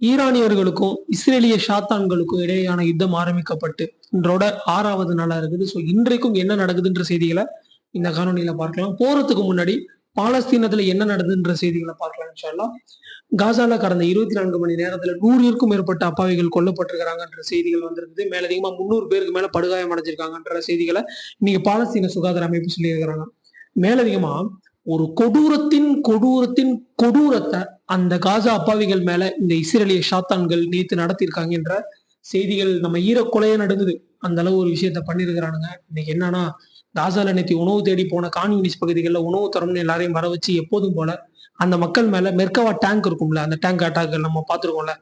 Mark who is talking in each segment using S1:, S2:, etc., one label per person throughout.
S1: ஈரானியர்களுக்கும் இஸ்ரேலிய ஷாத்தான்களுக்கும் இடையேயான யுத்தம் ஆரம்பிக்கப்பட்டு இன்றோட ஆறாவது நாளா இருக்குது. ஸோ இன்றைக்கும் என்ன நடக்குதுன்ற செய்திகளை இந்த காணொலியில பார்க்கலாம். போறதுக்கு முன்னாடி பாலஸ்தீனத்துல என்ன நடக்குதுன்ற செய்திகளை பார்க்கலாம் சொல்லலாம் காசால கடந்த இருபத்தி நான்கு மணி நேரத்துல நூறிற்கும் மேற்பட்ட அப்பாவிகள் கொல்லப்பட்டிருக்கிறாங்கன்ற செய்திகள் வந்திருக்குது மேலதிகமா முன்னூறு பேருக்கு மேல படுகாயம் அடைஞ்சிருக்காங்கன்ற செய்திகளை இன்னைக்கு பாலஸ்தீன சுகாதார அமைப்பு சொல்லியிருக்கிறாங்க. மேலதிகமா ஒரு கொடூரத்தின் கொடூரத்தின் கொடூரத்தை அந்த காசா அப்பாவிகள் மேல இந்த இஸ்ரேலிய ஷாத்தான்கள் நேத்து நடத்தியிருக்காங்கன்ற செய்திகள் நம்ம ஈரக்கொலையே நடந்தது. அந்த அளவு ஒரு விஷயத்த பண்ணியிருக்கிறானுங்க இன்னைக்கு என்னன்னா காசால நேற்று உணவு தேடி போன கான்யூனிஸ் பகுதிகளில் உணவு தரம்னு எல்லாரையும் வர வச்சு எப்போதும் போல அந்த மக்கள் மேல மெர்கவா டேங்க் இருக்கும்ல அந்த டேங்க் அட்டாக்கள் நம்ம பார்த்துருக்கோம்ல.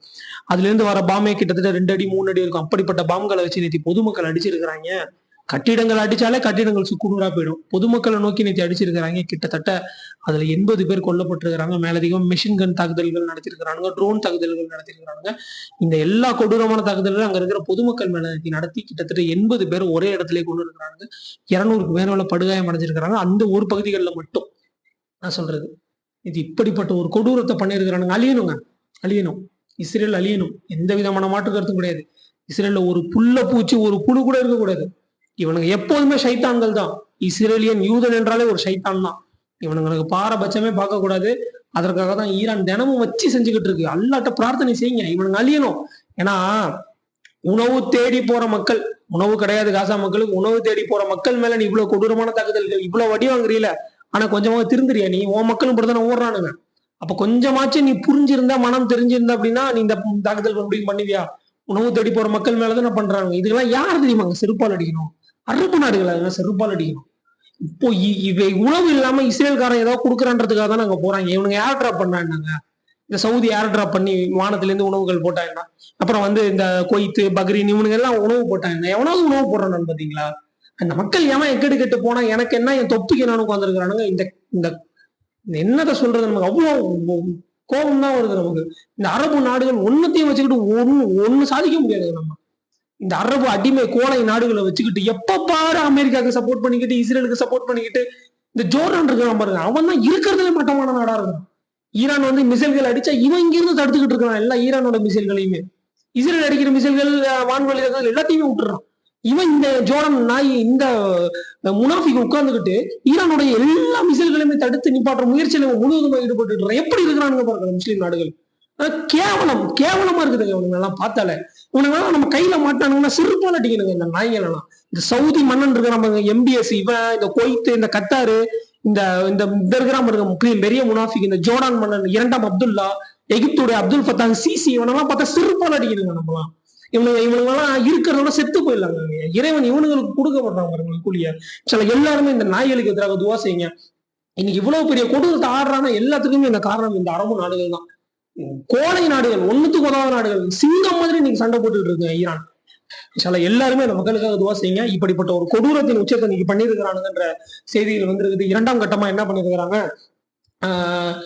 S1: அதுல இருந்து வர பாம்பே கிட்டத்தட்ட ரெண்டு அடி மூணு அடி இருக்கும். அப்படிப்பட்ட பாம்களை வச்சு நேற்று பொதுமக்கள் அடிச்சிருக்கிறாங்க. கட்டிடங்கள் அடிச்சாலே கட்டிடங்கள் சுக்குநூறா போயிடும். பொதுமக்களை நோக்கி நேற்று அடிச்சிருக்கிறாங்க. கிட்டத்தட்ட அதுல எண்பது பேர் கொல்லப்பட்டிருக்கிறாங்க. மேலதிகம் மிஷின் கன் தாக்குதல்கள் நடத்திருக்கிறாங்க ட்ரோன் தாக்குதல்கள் நடத்திருக்கிறாங்க இந்த எல்லா கொடூரமான தாக்குதல்களும் அங்க இருக்கிற பொதுமக்கள் மேல நடத்தி கிட்டத்தட்ட எண்பது பேர் ஒரே இடத்துல கொண்டு இருக்கிறாங்க இருநூறுக்கு மேல படுகாயம் அடைஞ்சிருக்கிறாங்க. அந்த ஒரு பகுதிகளில் மட்டும் நான் சொல்றது. இது இப்படிப்பட்ட ஒரு கொடூரத்தை பண்ணியிருக்கிறானுங்க. அழியணுங்க. அழியணும். இஸ்ரேல் அழியணும். எந்த விதமான மாற்று கருத்தும் கிடையாது. இஸ்ரேல்ல ஒரு புல்ல பூச்சி ஒரு புழு கூட இருக்கக்கூடாது. இவனுங்க எப்போதுமே சைத்தான்கள் தான். இஸ்ரேலியன் யூதன் என்றாலே ஒரு சைத்தான் தான். இவனுங்களுக்கு பாரபட்சமே பார்க்க கூடாது அதற்காக தான் ஈரான் தினமும் வச்சு செஞ்சுக்கிட்டு இருக்கு. அல்லாட்ட பிரார்த்தனை செய்யுங்க. இவனுங்க அழியணும். ஏன்னா உணவு தேடி போற மக்கள் உணவு கிடையாது காசா மக்களுக்கு உணவு தேடி போற மக்கள் மேல நீ இவ்வளவு கொடூரமான தாக்குதல்கள் இவ்வளவு வடி வாங்குறீல? ஆனா கொஞ்சமாக திருந்துறியா நீ? உன் மக்களும் இப்படித்தானே ஓடுறானுங்க. அப்ப கொஞ்சமாச்சும் நீ புரிஞ்சிருந்தா மனம் தெரிஞ்சிருந்தா அப்படின்னா நீ இந்த தாக்குதல் அப்படின்னு பண்ணுவியா உணவு தேடி போற மக்கள் மேலதான் பண்றாங்க. இதுக்கெல்லாம் யார் தெரியுமாங்க செருப்பால் அடிக்கணும்? அரபு நாடுகளை செருப்பால் அடிக்கணும். இப்போ இ- இவை உணவு இல்லாம இஸ்ரேல்காரன் ஏதோ கொடுக்குறான்றதுக்காக தான் அங்க போறாங்க. இவனுங்க ஏர் டிராப் பண்ணாங்க இந்த சவுதி ஏர் டிராப் பண்ணி வானத்துல இருந்து உணவுகள் போட்டாங்க அப்புறம் வந்து இந்த கொய்த்து பக்ரீன் இவனுங்க எல்லாம் உணவு போட்டாங்க. எவனாவது உணவு போடுறானு பாத்தீங்களா? அந்த மக்கள் ஏன் எக்கெடு கெட்டு போனா எனக்கு என்ன என் தொப்பிக்கு நான் உட்காந்துருக்கிறானுங்க இந்த இந்த என்னதை சொல்றது நமக்கு? அவ்வளவு கோபம் தான் வருது நமக்கு. இந்த அரபு நாடுகள் ஒன்னத்தையும் வச்சுக்கிட்டு ஒண்ணு ஒண்ணு சாதிக்க முடியாது நம்ம. இந்த அரபு அடிமை கோலை நாடுகளை வச்சுக்கிட்டு எப்ப பாரு அமெரிக்காவுக்கு சப்போர்ட் பண்ணிக்கிட்டு இஸ்ரேலுக்கு சப்போர்ட் பண்ணிக்கிட்டு இந்த ஜோர்டான் இருக்கிறான் பாருங்க. அவன் தான் இருக்கிறதுல மட்டமான நாடா இருக்கான். ஈரான் வந்து மிசைல்கள் அடிச்சா இவன் இங்கிருந்து தடுத்துக்கிட்டு இருக்கான் எல்லா ஈரானோட மிசைல்களையுமே. இஸ்ரேல் அடிக்கிற மிசைல்கள் வான்வெளி எல்லாத்தையுமே விட்டுறான். இவன் இந்த ஜோர்டன் நாய் இந்த முனாஃபிக்கு உட்கார்ந்துக்கிட்டு ஈரானுடைய எல்லா மிசைல்களையுமே தடுத்து நிப்பாட்டுற முயற்சியில இவன் முழுவதுமா ஈடுபட்டு எப்படி இருக்கிறானுங்க பாருங்க முஸ்லீம் நாடுகள். கேவலம் கேவலமா இருக்குதுங்க இவனுங்க எல்லாம் பார்த்தாலே. இவனுங்க நம்ம கையில மாட்டானுங்கன்னா சிறுபால் அடிக்கணுங்க இந்த நாய்கள் எல்லாம். இந்த சவுதி மன்னன் இருக்கிற நம்ம எம்பிஎஸ் இவன் இந்த கொய்த்து இந்த கத்தாரு இந்த இந்த இருக்கிறாம இருக்க முக்கிய பெரிய முனாஃபிக் இந்த ஜோர்டான் மன்னன் இரண்டாம் அப்துல்லா எகிப்துடைய அப்துல் ஃபத்தாங் சிசி இவனெல்லாம் பார்த்தா சிறுபால் அடிக்குதுங்க நம்மலாம். இவனுங்க இவனுங்கெல்லாம் இருக்கிறதோட செத்து போயிடலாங்க. இறைவன் இவனுங்களுக்கு கொடுக்கப்படுறாங்க பாருங்க கூலிய சில எல்லாருமே இந்த நாய்களுக்கு எதிராக துவா செய்யுங்க. இன்னைக்கு இவ்வளவு பெரிய கொடூரத்தை ஆடுறான்னா எல்லாத்துக்குமே இந்த காரணம் இந்த அரபு நாடுகள் தான். கோடை நாடுகள் ஒன்னுத்துக்கு உதவாத நாடுகள். சிங்கம் மாதிரி நீங்க சண்டை போட்டுட்டு இருக்கீங்க ஈரான். சில எல்லாருமே அந்த மக்களுக்காக துவா செய்யுங்க. இப்படிப்பட்ட ஒரு கொடூரத்தின் உச்சத்தை நீங்க பண்ணிருக்கிறானுங்கன்ற செய்திகள் வந்திருக்குது. இரண்டாம் கட்டமா என்ன பண்ணிருக்கிறாங்க ஆஹ்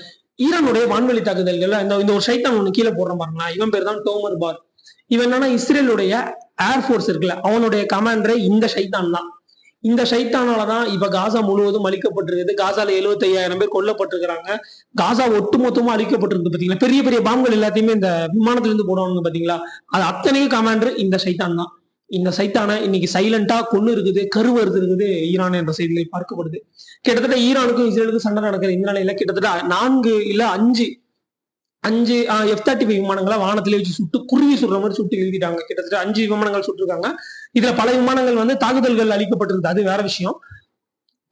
S1: ஈரானுடைய வான்வெளி தாக்குதல்கள் இந்த இந்த ஒரு சைத்தான் ஒண்ணு கீழே போடுற பாருங்களா. இவன் பேர் தான் டோமர் பார். இவன் என்னன்னா இஸ்ரேலுடைய ஏர்ஃபோர்ஸ் இருக்குல்ல அவனுடைய கமாண்டரே இந்த சைத்தான் தான். இந்த சைத்தானால தான் இப்ப காசா முழுவதும் அழிக்கப்பட்டிருக்குது. காசால 75000 பேர் கொல்லப்பட்டிருக்கிறாங்க. காசா ஒட்டுமொத்தமா அழிக்கப்பட்டிருக்கு பாத்தீங்களா? பெரிய பெரிய பாம்புகள் எல்லாத்தையுமே இந்த விமானத்துல இருந்து போடுவாங்க பாத்தீங்களா? அது அத்தனையும் கமாண்டர் இந்த சைத்தான் தான் இந்த சைத்தானை இன்னைக்கு சைலண்டா கொண்டு இருக்குது கருவறுத்து இருக்குது ஈரான் என்ற செய்திகள் பார்க்கப்படுது. கிட்டத்தட்ட ஈரானுக்கும் இஸ்ரேலுக்கும் சண்டை நடக்கிற இந்த நிலையில கிட்டத்தட்ட நான்கு இல்ல அஞ்சு அஞ்சு எஃப் தேர்ட்டி ஃபைவ் விமானங்களை வானத்திலே வச்சு சுட்டு குருவி சுடுற மாதிரி சுட்டு எழுதிட்டாங்க. கிட்டத்தட்ட அஞ்சு விமானங்கள் சுட்டிருக்காங்க. இதுல பல விமானங்கள் வந்து தாக்குதல்கள் அளிக்கப்பட்டிருந்தது அது வேற விஷயம்.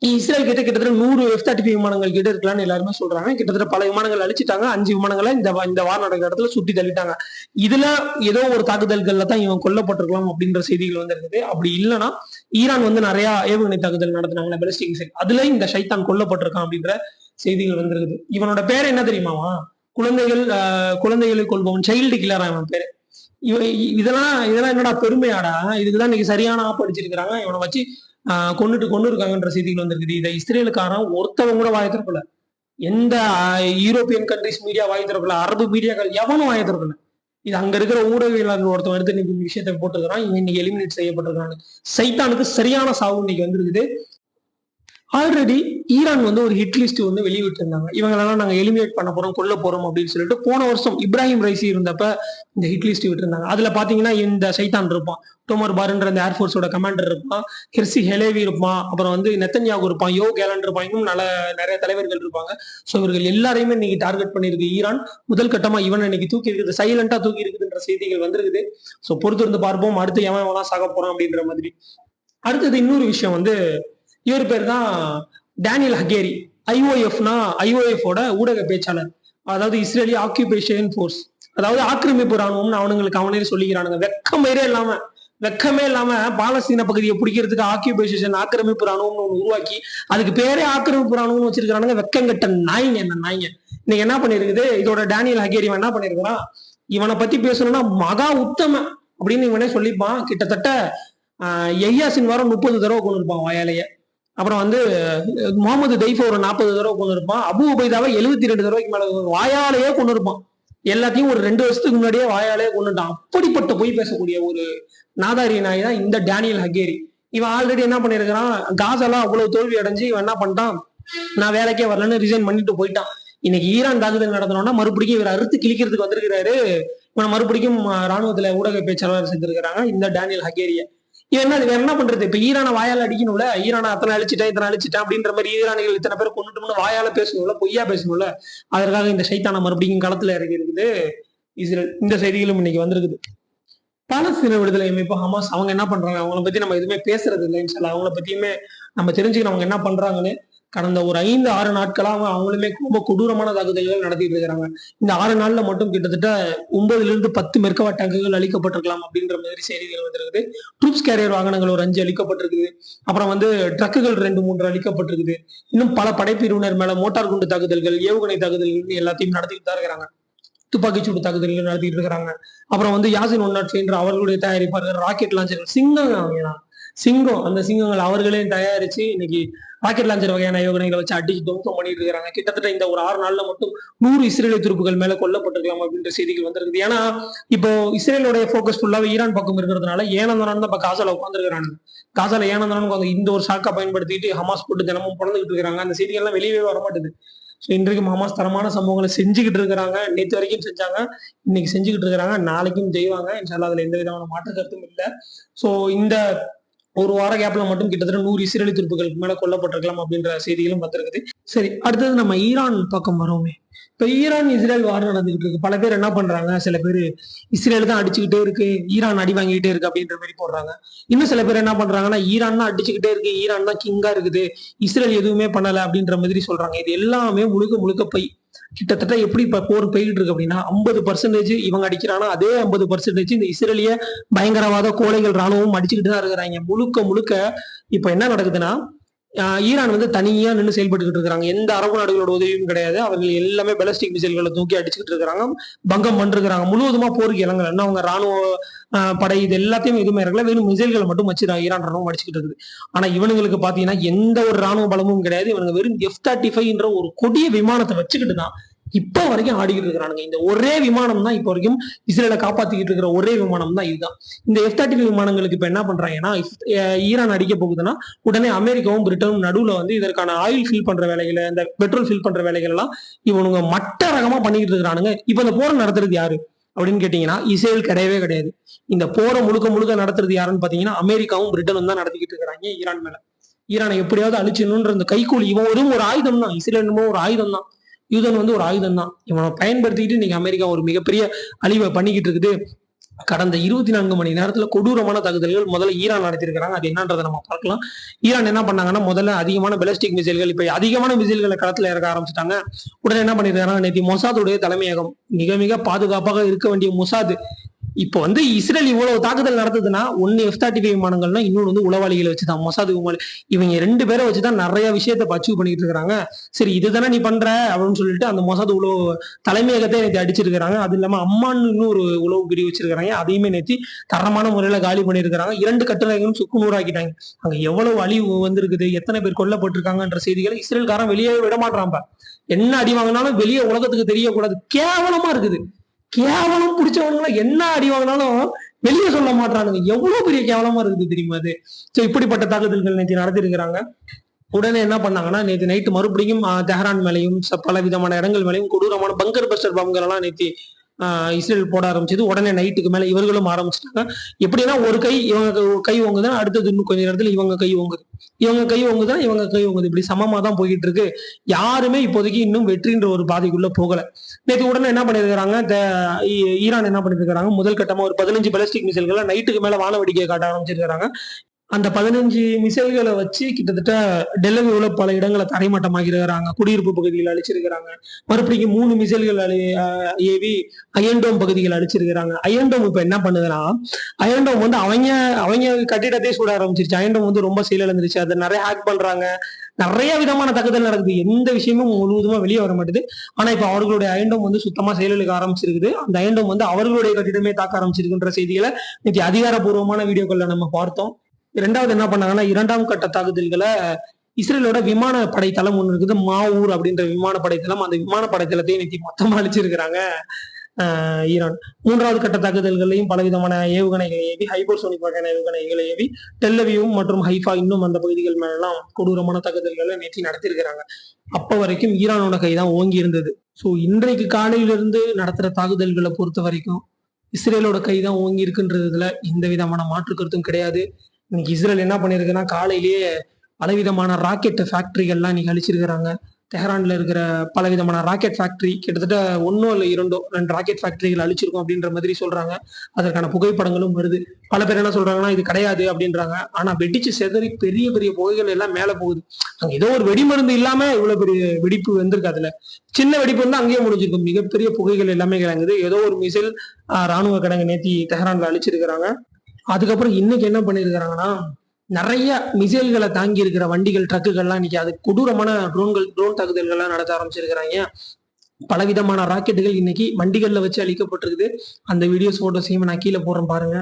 S1: இஸ்ரேல் கிட்ட கிட்டத்தட்ட நூறு எஃப் தேர்ட்டி ஃபைவ் விமானங்கள் கிட்ட இருக்கலாம்னு எல்லாருமே சொல்றாங்க. கிட்டத்தட்ட பல விமானங்கள் அழிச்சிட்டாங்க. அஞ்சு விமானங்களை இந்த இந்த வார் நடக்கிற இடத்துல சுட்டி தள்ளிட்டாங்க. இதுல ஏதோ ஒரு தாக்குதல்கள்ல தான் இவன் கொல்லப்பட்டிருக்கலாம் அப்படின்ற செய்திகள் வந்து இருக்குது. அப்படி இல்லைன்னா ஈரான் வந்து நிறைய ஏவுகணை தாக்குதல் நடத்தினாங்களா பெலஸ்டிக் மிசைல் அதுல இந்த ஷைத்தான் கொல்லப்பட்டிருக்கான் அப்படின்ற செய்திகள் வந்திருக்குது இவனோட பேர் என்ன தெரியுமாவா குழந்தைகள் குழந்தைகளை கொள்பவன் சைல்டு கில்லர் அவன் பேரு. இவன் இதெல்லாம் இதெல்லாம் என்னடா பெருமையாடா? இதுக்குதான் இன்னைக்கு சரியான ஆப் அடிச்சிருக்கிறாங்க. இவனை வச்சு ஆஹ், கொண்டு இருக்காங்கன்ற செய்திகள் வந்திருக்குது. இதை இஸ்ரேலுக்காரன் ஒருத்தவங்க கூட வாய திறக்கல. எந்த யூரோப்பியன் கண்ட்ரிஸ் மீடியா வாய் திறக்கல. அரபு மீடியாக்கள் எவனும் வாய திறக்கல. இது அங்க இருக்கிற ஊடகவியலாளர் ஒருத்தன் எடுத்து இன்னைக்கு விஷயத்தை போட்டுக்கிறான் இவன் இன்னைக்கு எலிமினேட் செய்யப்பட்டிருக்காங்க சைத்தானுக்கு சரியான சாவு இன்னைக்கு வந்திருக்குது. ஆல்ரெடி ஈரான் வந்து ஒரு ஹிட் லிஸ்ட் வந்து வெளியிட்டிருந்தாங்க. இவங்களெல்லாம் நாங்கள் எலிமினேட் பண்ண போறோம் கொல்ல போறோம் அப்படின்னு சொல்லிட்டு போன வருஷம் இப்ராஹிம் ரைசி இருந்தப்ப இந்த ஹிட் லிஸ்ட் விட்டுருந்தாங்க. அதுல பாத்தீங்கன்னா இந்த சைத்தான் இருப்பான் டோமர் பாருன்ற அந்த ஏர்ஃபோர்ஸோட கமாண்டர் இருப்பான் ஹெர்சி ஹெலேவி இருப்பான் அப்புறம் வந்து நெத்தன்யாகு இருப்பான் யோ கேலன் இருப்பான் இன்னும் நல்ல நிறைய தலைவர்கள் இருப்பாங்க. ஸோ இவர்கள் எல்லாரையுமே இன்னைக்கு டார்கெட் பண்ணியிருக்கு ஈரான். முதல் கட்டமா இவன் இன்னைக்கு தூக்கி இருக்குது சைலண்டா தூக்கி இருக்குதுன்ற செய்திகள் வந்திருக்குது. ஸோ பொறுத்து இருந்து பார்ப்போம் அடுத்து எவன் எவனா சாக போறான் அப்படின்ற மாதிரி. அடுத்தது இன்னொரு விஷயம் வந்து இவர் பேர் தான் டேனியல் ஹகேரி. ஐஓஎஃப்னா ஐஓஎஃபோட ஊடக பேச்சாளர். அதாவது இஸ்ரேலி ஆக்கியூபேஷன் ஃபோர்ஸ் அதாவது ஆக்கிரமிப்பு ராணுவம்னு அவனுங்களுக்கு அவனே சொல்லிக்கிறானுங்க. வெக்கமேரே இல்லாம வெக்கமே இல்லாம பாலஸ்தீன பகுதியை பிடிக்கிறதுக்கு ஆக்கியூபேஷன் ஆக்கிரமிப்பு ராணுவம்னு ஒன்று உருவாக்கி அதுக்கு பேரே ஆக்கிரமிப்பு ராணுவம்னு வச்சிருக்கானுங்க வெக்கங்கட்ட நாய்ங்க என்ன நாய்ங்க இன்னைக்கு என்ன பண்ணிருக்குது? இதோட டேனியல் ஹகேரி இவன் என்ன பண்ணிருக்கிறான் இவனை பத்தி பேசணும்னா மகா உத்தம அப்படின்னு இவனே சொல்லிப்பான். கிட்டத்தட்ட ஆஹ் வாரம் முப்பது தடவை கொண்டு இருப்பான் வாயாலேயே. அப்புறம் வந்து முகமது தைஃபை ஒரு நாற்பது தடவை கொண்டு இருப்பான் அபு உபைதாவை எழுபத்தி ரெண்டு தடவைக்கு மேல வாயாலேயே கொண்டு இருப்பான் எல்லாத்தையும் ஒரு ரெண்டு வருஷத்துக்கு முன்னாடியே வாயாலே கொண்டுட்டான். அப்படிப்பட்ட பொய் பேசக்கூடிய ஒரு நாதாரி நாய் தான் இந்த டேனியல் ஹகேரி இவன் ஆல்ரெடி என்ன பண்ணிருக்கிறான் காசெல்லாம் அவ்வளவு தோல்வி அடைஞ்சு இவன் என்ன பண்ணிட்டான்? நான் வேலைக்கே வரலன்னு ரிசைன் பண்ணிட்டு போயிட்டான். இன்னைக்கு ஈரான் தாக்குதல் நடத்தினோன்னா மறுபடியும் இவர் அறுத்து கிழிக்கிறதுக்கு வந்திருக்கிறாரு. இவனை மறுபடியும் ராணுவத்துல ஊடக பேச்சாளர் செஞ்சிருக்கிறாங்க இந்த டேனியல் ஹகேரிய இவன் என்ன இது என்ன பண்றது? இப்ப ஈரான வாயால அடிக்கணும்ல? ஈரான அத்தனை அழிச்சிட்டேன் இத்தனை அழிச்சிட்டேன் அப்படின்ற மாதிரி ஈரானிகள் இத்தனை பேர் கொண்டுட்டோம்னு வாயால பேசணும்ல பொய்யா பேசணும்ல? அதற்காக இந்த சைத்தான மறுபடியும் களத்துல இறங்கி இருக்குது இஸ்ரேல். இந்த செய்திகளும் இன்னைக்கு வந்திருக்குது. பாலஸ்தீன விடுதலை அமைப்பு ஹமாஸ் அவங்க என்ன பண்றாங்க? அவங்கள பத்தி நம்ம எதுவுமே பேசுறது இல்லைன்னு சொல்ல அவங்கள பத்தியுமே நம்ம தெரிஞ்சுக்கணும் அவங்க என்ன பண்றாங்கன்னு. கடந்த ஒரு ஐந்து ஆறு நாட்களாக அவங்களுமே ரொம்ப கொடூரமான தாக்குதல்கள் நடத்திட்டு இருக்கிறாங்க. இந்த ஆறு நாள்ல மட்டும் கிட்டத்தட்ட ஒன்பதுல இருந்து பத்து மெர்கவா டேங்குகள் அளிக்கப்பட்டிருக்கலாம் அப்படின்ற மாதிரி செய்திகள் வந்திருக்குது ட்ரூப்ஸ் கேரியர் வாகனங்கள் ஒரு அஞ்சு அளிக்கப்பட்டிருக்குது அப்புறம் வந்து ட்ரக்குகள் ரெண்டு மூன்று அளிக்கப்பட்டிருக்குது இன்னும் பல படைப்பிரிவினர் மேல மோட்டார் குண்டு தாக்குதல்கள் ஏவுகணை தாக்குதல்கள் எல்லாத்தையும் நடத்திட்டு தான் இருக்கிறாங்க. துப்பாக்கிச்சூடு தாக்குதல்கள் நடத்திட்டு இருக்கிறாங்க. அப்புறம் வந்து யாசின் ஒன் நாட் ஃபைன்ற அவர்களுடைய தயாரிப்பார்கள் ராக்கெட் லான்ச்சர்கள் சிங்கம் அவங்க சிங்கம் அந்த சிங்கங்கள் அவர்களே தயாரிச்சு இன்னைக்கு ராக்கெட் லாஞ்சர் வகையான ஏவுகணைகளை வச்சு அடிச்சு துவக்கம் பண்ணிட்டு இருக்காங்க. கிட்டத்தட்ட இந்த ஒரு ஆறு நாள்ல மட்டும் நூறு இஸ்ரேலிய துருப்புகள் மேல கொல்லப்பட்டிருக்கலாம் அப்படின்ற செய்திகள் வந்திருக்குது. ஏன்னா இப்போ இஸ்ரேலோடைய போக்கஸ் ஃபுல்லாவே ஈரான் பக்கம் இருக்கிறதுனால ஏனந்தனான் தான் இப்போ காசால உட்காந்துருக்கிறாங்க காசால ஏனந்தனான் உட்காந்து இந்த ஒரு சாக்கா பயன்படுத்திட்டு ஹமாஸ் போட்டு தினமும் பிறந்துகிட்டு இருக்கிறாங்க? அந்த செய்திகள்லாம் வெளியவே வர மாட்டேது. ஸோ இன்றைக்கும் ஹமாஸ் தரமான சம்பவங்களை செஞ்சுக்கிட்டு இருக்கிறாங்க. நேற்று வரைக்கும் செஞ்சாங்க. இன்னைக்கு செஞ்சுக்கிட்டு இருக்கிறாங்க. நாளைக்கும் செய்வாங்க. இன்ஷால்லா அதுல எந்த விதமான மாற்று கருத்தும் இல்லை. ஸோ இந்த ஒரு வார கேப்ல மட்டும் கிட்டத்தட்ட நூறு இஸ்ரேலி துருப்புகளுக்கு மேல கொல்லப்பட்டிருக்கலாம் அப்படின்ற செய்திகளும் வந்திருக்குது. சரி அடுத்தது நம்ம ஈரான் பக்கம் வரோமே இப்ப ஈரான் இஸ்ரேல் வார் நடந்துகிட்டு இருக்கு. பல பேர் என்ன பண்றாங்க? சில பேர் இஸ்ரேல் தான் அடிச்சுக்கிட்டே இருக்கு. ஈரான் அடி வாங்கிக்கிட்டே இருக்கு அப்படின்ற மாதிரி போடுறாங்க. இன்னும் சில பேர் என்ன பண்றாங்கன்னா ஈரான் தான் அடிச்சுக்கிட்டே இருக்கு. ஈரான் தான் கிங்கா இருக்குது. இஸ்ரேல் எதுவுமே பண்ணல அப்படின்ற மாதிரி சொல்றாங்க. இது எல்லாமே முழுக்க முழுக்க பை கிட்டத்தட்ட எப்படி இப்ப போர் போயிட்டு இருக்கு அப்படின்னா ஐம்பது பர்சன்டேஜ் இவங்க அடிக்கிறானா அதே ஐம்பது பர்சன்டேஜ் இந்த இஸ்ரேலிய பயங்கரவாத கோழைகள் ராணுவம் அடிச்சுக்கிட்டு தான் இருக்கிறாங்க. முழுக்க முழுக்க இப்ப என்ன நடக்குதுன்னா ஈரான் வந்து தனியா நின்று செயல்பட்டுக்கிட்டு இருக்காங்க எந்த அரபு நாடுகளோட உதவியும் கிடையாது. அவர்கள் எல்லாமே பெலஸ்டிக் மிசைல்களை தூக்கி அடிச்சுக்கிட்டு இருக்கிறாங்க. பங்கம் பண்ணிருக்கிறாங்க முழுவதுமா போருக்கு இலங்கை என்ன அவங்க ராணுவ ஆஹ் படை இது எல்லாத்தையும் எதுவுமே இறங்கல வெறும் மிசைல்களை மட்டும் வச்சு ஈரான் ராணுவம் அடிச்சுக்கிட்டு இருக்குது. ஆனா இவனுங்களுக்கு பாத்தீங்கன்னா எந்த ஒரு ராணுவ பலமும் கிடையாது. இவனுங்க வெறும் எஃப் தேர்ட்டி ஃபைவ்ன்ற ஒரு கொடிய விமானத்தை வச்சுக்கிட்டு தான் இப்போ வரைக்கும் ஆடிக்கிட்டு இருக்கிறானுங்க. இந்த ஒரே விமானம் தான் இப்போ வரைக்கும் இஸ்ரேலை காப்பாத்திக்கிட்டு இருக்கிற ஒரே விமானம் தான் இதுதான். இந்த எஃப் தேர்ட்டி ஃபைவ் விமானங்களுக்கு இப்போ என்ன பண்றாங்கன்னா ஈரான் அடிக்க போகுதுன்னா உடனே அமெரிக்காவும் பிரிட்டனும் நடுவில் வந்து இதற்கான ஆயில் ஃபில் பண்ற வேலைகளை இந்த பெட்ரோல் ஃபில் பண்ற வேலைகள் எல்லாம் இவனுங்க மட்ட ரகமா பண்ணிக்கிட்டு இருக்கிறானுங்க. இப்போ இந்த போரை நடத்துறது யாரு? அப்படின்னு கேட்டீங்கன்னா இஸ்ரேல் கிடையவே கிடையாது. இந்த போரை முழுக்க முழுக்க நடத்துறது யாருன்னு பாத்தீங்கன்னா அமெரிக்காவும் பிரிட்டனும் தான் நடத்திக்கிட்டு இருக்கிறாங்க ஈரான் மேல. ஈரானை எப்படியாவது அழிச்சிடணுன்ற இந்த கைகூலி இவன் ஒரு ஒரு ஆயுதம் தான் இஸ்ரேல் என்னமோ ஒரு ஆயுதம் தான் யூதன் வந்து ஒரு ஆயுதம் தான் இவனை பயன்படுத்திக்கிட்டு இன்னைக்கு அமெரிக்கா ஒரு மிகப்பெரிய அழிவை பண்ணிக்கிட்டு இருக்குது. கடந்த இருபத்தி நான்கு மணி நேரத்துல கொடூரமான தாக்குதல்கள் முதல்ல ஈரான் நடத்திருக்கிறாங்க அது என்னன்றதை நம்ம பார்க்கலாம். ஈரான் என்ன பண்ணாங்கன்னா முதல்ல அதிகமான பெலஸ்டிக் மிசைல்கள் இப்ப அதிகமான மிசைல்களை களத்துல இறக்க ஆரம்பிச்சிட்டாங்க. உடனே என்ன பண்ணிருக்காங்க நேற்று மொசாதுடைய தலைமையகம் மிக மிக பாதுகாப்பாக இருக்க வேண்டிய மொசாது இப்போ வந்து இஸ்ரேல் இவ்வளவு தாக்குதல் நடத்துதுன்னா ஒன்னு எஃப் தேர்ட்டி ஃபைவ் விமானங்கள்னா இன்னொன்று வந்து உளவாளிகளை வச்சுதான். மொசாது விமானம் இவங்க ரெண்டு பேரை வச்சுதான் நிறைய விஷயத்த அச்சீவ் பண்ணிட்டு இருக்காங்க. சரி இதுதானே நீ பண்ற? அப்படின்னு சொல்லிட்டு அந்த மொசாது உளவு தலைமையகத்தை நேற்று அடிச்சிருக்கிறாங்க. அது இல்லாம அம்மான்னு ஒரு உளவு பிரிவு வச்சிருக்காங்க அதையுமே நேற்று தரமான முறையில காலி பண்ணியிருக்கிறாங்க. இரண்டு கட்டளைகளும் சுக்குநூறாக்கிட்டாங்க அங்க எவ்வளவு அழிவு வந்திருக்குது? எத்தனை பேர் கொல்லப்பட்டிருக்காங்கன்ற செய்திகளை இஸ்ரேல்காரன் வெளியே விட மாட்டான் என்ன அடி வாங்கினாலும் வெளியே உலகத்துக்கு தெரியக்கூடாது. கேவலமா இருக்குது. கேவலம் பிடிச்சவனுங்களா என்ன அடி வாங்கினாலும் வெளியே சொல்ல மாட்டானுங்க எவ்வளவு பெரிய கேவலமா இருக்குது தெரியுமா அது? சோ இப்படிப்பட்ட தாக்குதல்கள் நேற்று நடத்திருக்கிறாங்க. உடனே என்ன பண்ணாங்கன்னா நேற்று நைட்டு மறுபடியும் ஆஹ், தெஹ்ரான் மேலையும் ச- பல விதமான இடங்கள் மேலையும் கொடூரமான பங்கர் பஸ்டர் பாம்புகள் எல்லாம் நேற்று இஸ்ரேல் போட ஆரம்பிச்சது. உடனே நைட்டுக்கு மேல இவர்களும் ஆரம்பிச்சிட்டாங்க. எப்படின்னா ஒரு கை இவங்க கை ஓங்குதான் அடுத்தது இன்னும் கொஞ்ச நேரத்துல இவங்க கை ஓங்குது. இவங்க கை ஓங்குதான் இவங்க கை ஓங்குது. இப்படி சமமா தான் போயிட்டு இருக்கு யாருமே இப்போதைக்கு இன்னும் வெற்றின்ற ஒரு பாதைக்குள்ள போகல. நேற்று உடனே என்ன பண்ணிருக்கிறாங்க? ஈரான் என்ன பண்ணிருக்காங்க முதல் கட்டமா ஒரு பதினஞ்சு பலஸ்டிக் மிசைல்களை நைட்டுக்கு மேல வானவெடிக்கை காட்ட ஆரம்பிச்சிருக்காங்க அந்த பதினஞ்சு மிசைல்களை வச்சு கிட்டத்தட்ட டெல்லவியூல பல இடங்களை தரைமட்டமாகி இருக்கிறாங்க குடியிருப்பு பகுதியில் அழிச்சிருக்கிறாங்க. மறுபடியும் மூணு மிசைல்கள் அழி ஏவி அயன்டோம் பகுதிகள் அழிச்சிருக்கிறாங்க. அயன்டோம் இப்ப என்ன பண்ணுதுன்னா அயன்டோம் வந்து அவங்க அவங்க கட்டிடத்தை சூட ஆரம்பிச்சிருச்சு. அயன்டோம் வந்து ரொம்ப செயலிழந்துருச்சு அதை நிறைய ஹேக் பண்றாங்க. நிறைய விதமான தாக்குதல் நடக்குது. எந்த விஷயமும் முழுவதுமா வெளியே வர மாட்டேது. ஆனா இப்ப அவர்களுடைய அயன்டோம் வந்து சுத்தமா செயலுக்கு ஆரம்பிச்சிருக்குது. அந்த அயன்டோம் வந்து அவர்களுடைய கட்டிடமே தாக்க ஆரம்பிச்சிருக்குன்ற செய்திகளை இன்னைக்கு அதிகாரப்பூர்வமான வீடியோக்கள்ல நம்ம பார்த்தோம். இரண்டாவது என்ன பண்ணாங்கன்னா இரண்டாம் கட்ட தாக்குதல்களை இஸ்ரேலோட விமான படைத்தளம் ஒன்று இருக்குது மாவூர் அப்படின்ற விமான படைத்தளம். அந்த விமான படைத்தளத்தையும் இன்னைக்கு மொத்தமா அழிச்சிருக்கிறாங்க. ஈரான். மூன்றாவது கட்ட தாக்குதல்களையும் பலவிதமான ஏவுகணைகளை ஏவி ஹைபர்சோனிக் வகையான ஏவுகணைகளை ஏவி டெல்லவியும் மற்றும் ஹைஃபா இன்னும் அந்த பகுதிகள் மேலாம் கொடூரமான தாக்குதல்களை நேற்று நடத்தியிருக்கிறாங்க. அப்ப வரைக்கும் ஈரானோட கைதான் ஓங்கி இருந்தது. ஸோ இன்றைக்கு காலையிலிருந்து நடத்துற தாக்குதல்களை பொறுத்த வரைக்கும் இஸ்ரேலோட கைதான் ஓங்கி இருக்குன்றதுல எந்த விதமான மாற்று கருத்தும் கிடையாது. இன்னைக்கு இஸ்ரேல் என்ன பண்ணியிருக்குன்னா காலையிலேயே பலவிதமான ராக்கெட் ஃபேக்டரிகள்லாம் இன்னைக்கு அழிச்சிருக்கிறாங்க. தெஹரான்ல இருக்கிற பலவிதமான ராக்கெட் ஃபேக்டரி கிட்டத்தட்ட ஒன்றோ இல்லை இரண்டோ ரெண்டு ராக்கெட் ஃபேக்டரிகள் அழிச்சிருக்கோம் அப்படின்ற மாதிரி சொல்றாங்க. அதற்கான புகைப்படங்களும் வருது. பல பேர் என்ன சொல்றாங்கன்னா இது கிடையாது அப்படின்றாங்க. ஆனா வெடிச்சு செதறி பெரிய பெரிய புகைகள் எல்லாம் மேல போகுது. அங்க ஏதோ ஒரு வெடிமருந்து இல்லாம இவ்வளவு பெரிய வெடிப்பு வந்திருக்கு அதுல. சின்ன வெடிப்பு வந்து அங்கேயே முடிஞ்சிருக்கும். மிகப்பெரிய புகைகள் எல்லாமே கிடங்குது ஏதோ ஒரு மிசைல் ராணுவ கிடங்கு நேத்தி தெஹரான்ல அழிச்சிருக்கிறாங்க. அதுக்கப்புறம் இன்னைக்கு என்ன பண்ணிருக்கிறாங்கன்னா நிறைய மிசைல்களை தாங்கி இருக்கிற வண்டிகள் ட்ரக்குகள்லாம் இன்னைக்கு அது கொடூரமான ட்ரோன்கள் ட்ரோன் தாக்குதல்கள்லாம் நடத்த ஆரம்பிச்சிருக்கிறாங்க. பலவிதமான ராக்கெட்டுகள் இன்னைக்கு வண்டிகளில் வச்சு அழிக்கப்பட்டிருக்குது. அந்த வீடியோஸ் ஃபோட்டோஸையும் நான் கீழே போடுறேன் பாருங்க.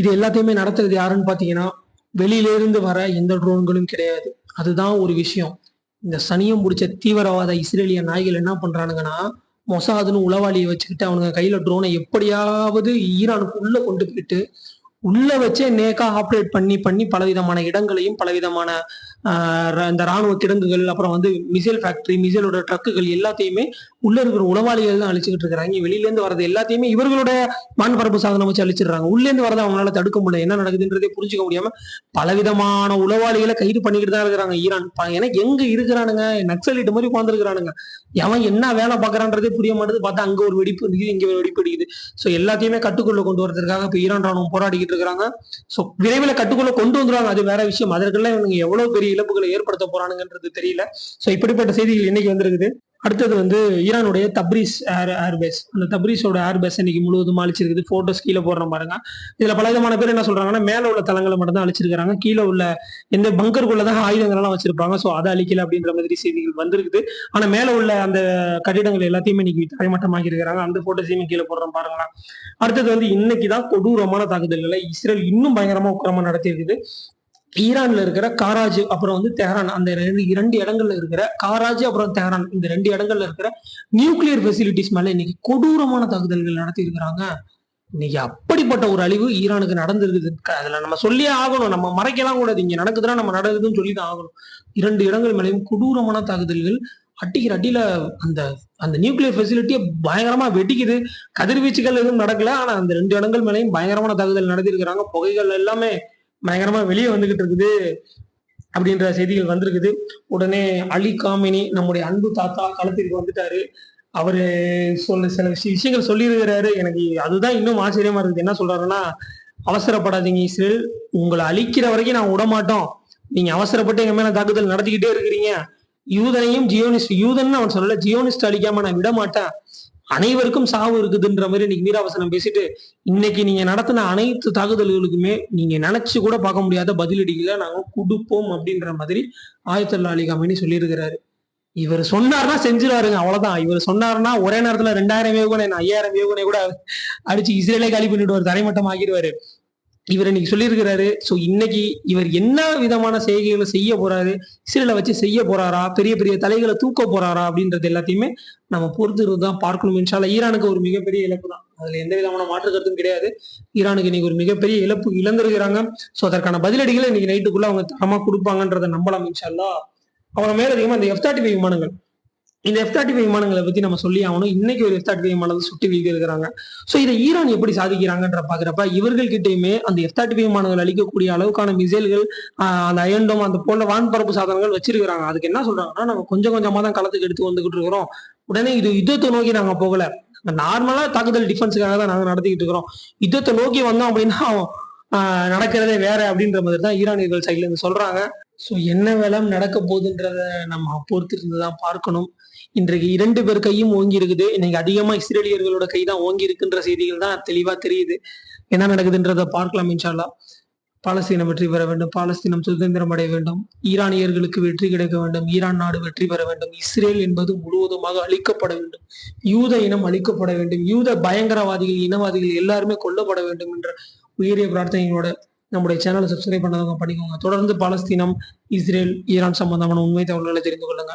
S1: இது எல்லாத்தையுமே நடத்துறது யாருன்னு பார்த்தீங்கன்னா வெளியிலேருந்து வர எந்த ட்ரோன்களும் கிடையாது. அதுதான் ஒரு விஷயம். இந்த சனியம் பிடிச்ச தீவிரவாத இஸ்ரேலிய நாய்கள் என்ன பண்றானுங்கன்னா மொசாதுன்னு உளவாளியை வச்சுக்கிட்டு அவனுங்க கையில ட்ரோனை எப்படியாவது ஈரானுக்கு உள்ள கொண்டு போயிட்டு உள்ள வச்சே நேக்கா ஆப்ரேட் பண்ணி பண்ணி பலவிதமான இடங்களையும் பலவிதமான இந்த ராணுவ கிடங்குகள் அப்புறம் வந்து மிசைல் ஃபேக்டரி மிசைலோட ட்ரக்குகள் எல்லாத்தையுமே உள்ள இருக்கிற உளவாளிகள் தான் அழிச்சுக்கிட்டு இருக்கிறாங்க. வெளியில இருந்து வரது எல்லாத்தையுமே இவர்களுடைய வான்பரப்பு சாதனம் வச்சு அழிச்சிடுறாங்க. உள்ள இருந்து வரதை அவங்களால தடுக்க முடியல. என்ன நடக்குதுன்றதே புரிஞ்சுக்க முடியாம பலவிதமான உளவாளிகளை கைது பண்ணிக்கிட்டு தான் இருக்கிறாங்க ஈரான். ஏன்னா எங்க இருக்கிறானுங்க? நக்சலிட்டு மாதிரி உட்காந்துருக்கிறானுங்க எவன் என்ன வேலை பாக்குறான்றதே புரிய மாட்டேது. பார்த்தா அங்க ஒரு வெடிப்பு இருக்குது இங்க ஒரு வெடிப்பு அடிக்குது. ஸோ எல்லாத்தையுமே கட்டுக்குள்ள கொண்டு வரதுக்காக இப்போ ஈரான் ராணுவம் போராடிக்கிட்டு இருக்கிறாங்க. ஸோ விரைவில் கட்டுக்குள்ள கொண்டு வந்துருவாங்க. அது வேற விஷயம். அதற்கெல்லாம் இவங்க எவ்வளவு பெரிய இழப்புகளை ஏற்படுத்த போறானுங்கன்றது தெரியல. ஸோ இப்படிப்பட்ட செய்திகள் இன்னைக்கு வந்திருக்குது. அடுத்தது வந்து ஈரானுடைய தப்ரீஸ் ஏர் ஏர்பேஸ் அந்த தப்ரீஸோட ஏர்பேஸ் இன்னைக்கு முழுவதும் அழிச்சிருக்குது. போட்டோஸ் கீழே போடுற பாருங்க இதுல பல விதமான பேர் என்ன சொல்றாங்கன்னா மேல உள்ள தளங்களை மட்டும் தான் அழிச்சிருக்காங்க கீழே உள்ள எந்த பங்கருக்குள்ள தான் ஆயுதங்கள்லாம் வச்சிருப்பாங்க. ஸோ அதை அழிக்கல அப்படின்ற மாதிரி செய்திகள் வந்திருக்குது. ஆனா மேல உள்ள அந்த கட்டிடங்கள் எல்லாத்தையுமே இன்னைக்கு தரைமட்டமாக்கி இருக்கிறாங்க. அந்த ஃபோட்டோஸையுமே கீழே போடுறோம் பாருங்களா அடுத்தது வந்து இன்னைக்கு தான் கொடூரமான தாக்குதல்களை இஸ்ரேல் இன்னும் பயங்கரமா உக்கிரமா நடத்தியிருக்குது. ஈரான்ல இருக்கிற காராஜ் அப்புறம் வந்து தெஹரான் அந்த ரெண்டு இரண்டு இடங்கள்ல இருக்கிற காராஜ் அப்புறம் தெஹரான் இந்த ரெண்டு இடங்கள்ல இருக்கிற நியூக்ளியர் ஃபெசிலிட்டிஸ் மேல இன்னைக்கு கொடூரமான தாக்குதல்கள் நடத்தி இருக்கிறாங்க இன்னைக்கு அப்படிப்பட்ட ஒரு அழிவு ஈரானுக்கு நடந்திருக்குது. அதுல நம்ம சொல்லியே ஆகணும். நம்ம மறைக்கலாம் கூடாது இங்க நடக்குதுன்னா நம்ம நடக்குதுன்னு சொல்லி தான் ஆகணும். இரண்டு இடங்கள் மேலேயும் கொடூரமான தாக்குதல்கள் அட்டிக்கிற அடியில அந்த அந்த நியூக்ளியர் ஃபெசிலிட்டியை பயங்கரமா வெட்டிக்குது கதிர்வீச்சுகள் எதுவும் நடக்கல. ஆனா அந்த ரெண்டு இடங்கள் மேலேயும் பயங்கரமான தாக்குதல் நடத்தி இருக்கிறாங்க புகைகள் எல்லாமே பயங்கரமா வெளியே வந்துகிட்டு இருக்குது அப்படின்ற செய்திகள் வந்திருக்குது. உடனே அலி காமினி நம்முடைய அன்பு தாத்தா களத்திற்கு வந்துட்டாரு. அவரு சொல்ல சில விஷய- விஷயங்கள் சொல்லியிருக்கிறாரு. எனக்கு அதுதான் இன்னும் ஆச்சரியமா இருக்குது. என்ன சொல்றாருன்னா அவசரப்படாதீங்க இஸ்ரேல். உங்களை அழிக்கிற வரைக்கும் நான் விடமாட்டோம். நீங்க அவசரப்பட்டு எங்க மேல தாக்குதல் நடத்திக்கிட்டே இருக்கிறீங்க. யூதனையும் ஜியோனிஸ்ட் யூதன் அவன் சொல்லல ஜியோனிஸ்ட் அழிக்காம நான் விட மாட்டேன் அனைவருக்கும் சாவு இருக்குதுன்ற மாதிரி இன்னைக்கு வீராவசனம் பேசிட்டு இன்னைக்கு நீங்க நடத்தின அனைத்து தாக்குதல்களுக்குமே நீங்க நினைச்சு கூட பார்க்க முடியாத பதிலடிகளை நாங்க கொடுப்போம் அப்படின்ற மாதிரி ஆயத்துல்லா அலி காமினி சொல்லியிருக்கிறாரு. இவர் சொன்னார்னா செஞ்சிருவாருங்க அவ்வளவுதான். இவர் சொன்னாருன்னா ஒரே நேரத்துல ரெண்டாயிரம் ஏவுகணை ஐயாயிரம் ஏவுகணை கூட அடிச்சு இஸ்ரேலே காலி பண்ணிடுவார் தரைமட்டம் ஆகிடுவாரு இவர் இன்னைக்கு சொல்லியிருக்கிறாரு. ஸோ இன்னைக்கு இவர் என்ன விதமான செய்கைகளை செய்ய போறாரு? இஸ்ரேலை வச்சு செய்ய போறாரா? பெரிய பெரிய தலைகளை தூக்க போறாரா? அப்படின்றது எல்லாத்தையுமே நம்ம பொறுத்து தான் பார்க்கணும். இன்ஷால்லா ஈரானுக்கு ஒரு மிகப்பெரிய இழப்பு தான். அதுல எந்த விதமான மாற்று கருத்தும் கிடையாது. ஈரானுக்கு இன்னைக்கு ஒரு மிகப்பெரிய இழப்பு இழந்திருக்கிறாங்க. ஸோ அதற்கான பதிலடிகளை இன்னைக்கு நைட்டுக்குள்ள அவங்க தரமா கொடுப்பாங்கன்றத நம்பலாம் இன்ஷால்லா அப்புறம் மேலதிகமா இந்த எஃப் தேர்ட்டி விமானங்கள் இந்த எஃப் தேர்ட்டி விமானங்களை பத்தி நம்ம சொல்லி ஆகணும். இன்னைக்கு ஒரு எஃப் தேர்ட்டி விமானத்தை சுட்டு வீழ்த்தி ஸோ இதை ஈரான் எப்படி சாதிக்கிறாங்கன்ற பாக்குறப்ப இவர்கள் கிட்டயுமே அந்த எஃப் தேர்ட்டி விமானங்கள் அளிக்கக்கூடிய அளவுக்கான மிசைல்கள் அந்த அயண்டோம் அந்த போன்ற வான்பரப்பு சாதனங்கள் வச்சிருக்கிறாங்க. அதுக்கு என்ன சொல்றாங்கன்னா நம்ம கொஞ்சம் கொஞ்சமா தான் களத்துக்கு எடுத்து வந்துகிட்டு இருக்கிறோம். உடனே இது யுத்தத்தை நோக்கி நாங்க போகல. நார்மலா தாக்குதல் டிஃபென்ஸுக்காக தான் நாங்க நடத்திக்கிட்டு இருக்கிறோம். யுத்தத்தை நோக்கி வந்தோம் அப்படின்னா நடக்கிறதே வேற அப்படின்ற மாதிரி தான் ஈரானியர்கள் சைட்ல இருந்து சொல்றாங்க. ஸோ என்ன வேலை நடக்க போகுதுன்றத நம்ம பொறுத்திருந்து தான் பார்க்கணும். இன்றைக்கு இரண்டு பேர் கையும் ஓங்கி இருக்குது இன்னைக்கு அதிகமா இஸ்ரேலியர்களோட கை தான் ஓங்கி இருக்குன்ற செய்திகள் தான் தெளிவா தெரியுது. என்ன நடக்குதுன்றத பார்க்கலாம் இன்ஷால்லா பாலஸ்தீனம் வெற்றி பெற வேண்டும். பாலஸ்தீனம் சுதந்திரம் அடைய வேண்டும். ஈரானியர்களுக்கு வெற்றி கிடைக்க வேண்டும். ஈரான் நாடு வெற்றி பெற வேண்டும். இஸ்ரேல் என்பது முழுவதுமாக அழிக்கப்பட வேண்டும். யூத இனம் அழிக்கப்பட வேண்டும். யூத பயங்கரவாதிகள் இனவாதிகள் எல்லாருமே கொல்லப்பட வேண்டும் என்ற உயரிய பிரார்த்தனைகளோட நம்முடைய சேனலை சப்ஸ்கிரைப் பண்ணதவங்க பண்ணிக்கோங்க தொடர்ந்து பாலஸ்தீனம் இஸ்ரேல் ஈரான் சம்பந்தமான உண்மை தகவல்களை தெரிந்து கொள்ளுங்க.